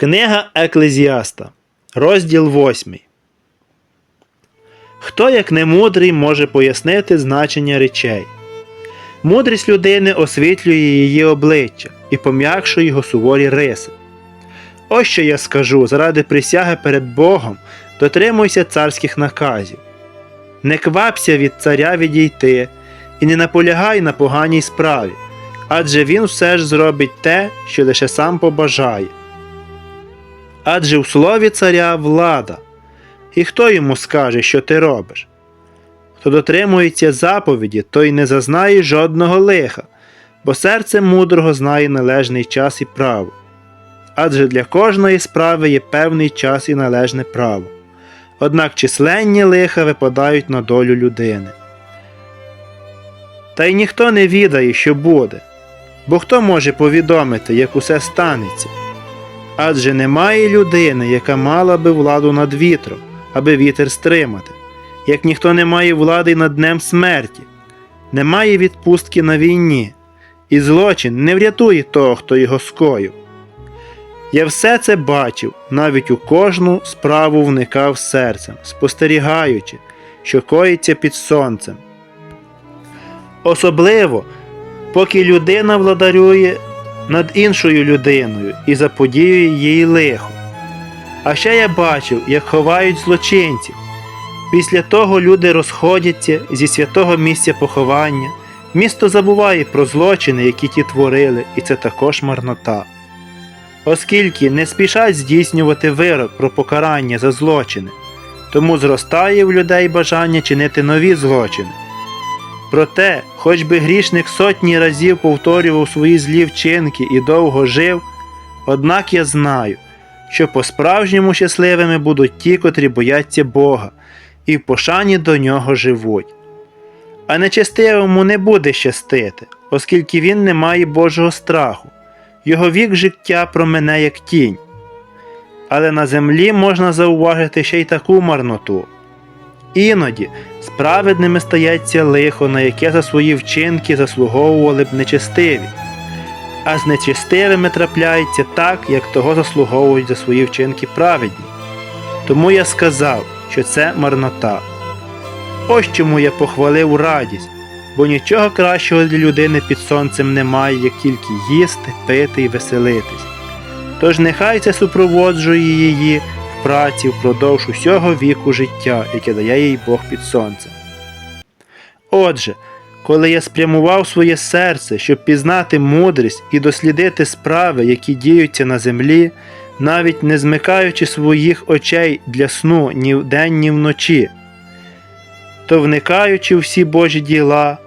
Книга Еклезіаста, розділ 8. Хто, як не мудрий, може пояснити значення речей? Мудрість людини освітлює її обличчя і пом'якшує його суворі риси. Ось що я скажу заради присяги перед Богом, дотримуйся царських наказів. Не квапся від царя відійти і не наполягай на поганій справі, адже він все ж зробить те, що лише сам побажає. Адже в слові царя влада, і хто йому скаже, що ти робиш? Хто дотримується заповіді, той не зазнає жодного лиха, бо серце мудрого знає належний час і право. Адже для кожної справи є певний час і належне право. Однак численні лиха випадають на долю людини. Та й ніхто не відає, що буде, бо хто може повідомити, як усе станеться? Адже немає людини, яка мала би владу над вітром, аби вітер стримати, як ніхто не має влади над днем смерті, немає відпустки на війні, і злочин не врятує того, хто його скоїв. Я все це бачив, навіть у кожну справу вникав серцем, спостерігаючи, що коїться під сонцем. Особливо, поки людина владарює над іншою людиною і заподіює їй лихо. А ще я бачив, як ховають злочинців. Після того люди розходяться зі святого місця поховання, місто забуває про злочини, які ті творили, і це також марнота. Оскільки не спішать здійснювати вирок про покарання за злочини, тому зростає в людей бажання чинити нові злочини. Проте, хоч би грішник сотні разів повторював свої злі вчинки і довго жив, однак я знаю, що по-справжньому щасливими будуть ті, котрі бояться Бога, і в пошані до нього живуть. А нечестивому не буде щастити, оскільки він не має Божого страху, його вік життя промене як тінь. Але на землі можна зауважити ще й таку марноту. Іноді справедними стається лихо, на яке за свої вчинки заслуговували б нечестиві, а з нечестивими трапляється так, як того заслуговують за свої вчинки праведні. Тому я сказав, що це марнота. Ось чому я похвалив радість, бо нічого кращого для людини під сонцем немає, як тільки їсти, пити і веселитись. Тож нехай це супроводжує її праці впродовж усього віку життя, яке дає їй Бог під сонцем. Отже, коли я спрямував своє серце, щоб пізнати мудрість і дослідити справи, які діються на землі, навіть не змикаючи своїх очей для сну ні вдень, ні вночі, то вникаючи всі Божі діла,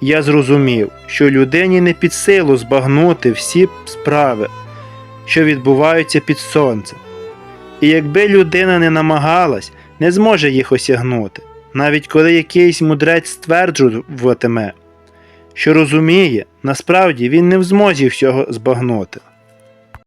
я зрозумів, що людині не під силу збагнути всі справи, що відбуваються під сонцем. І якби людина не намагалась, не зможе їх осягнути, навіть коли якийсь мудрець стверджуватиме, що розуміє, насправді він не в змозі всього збагнути.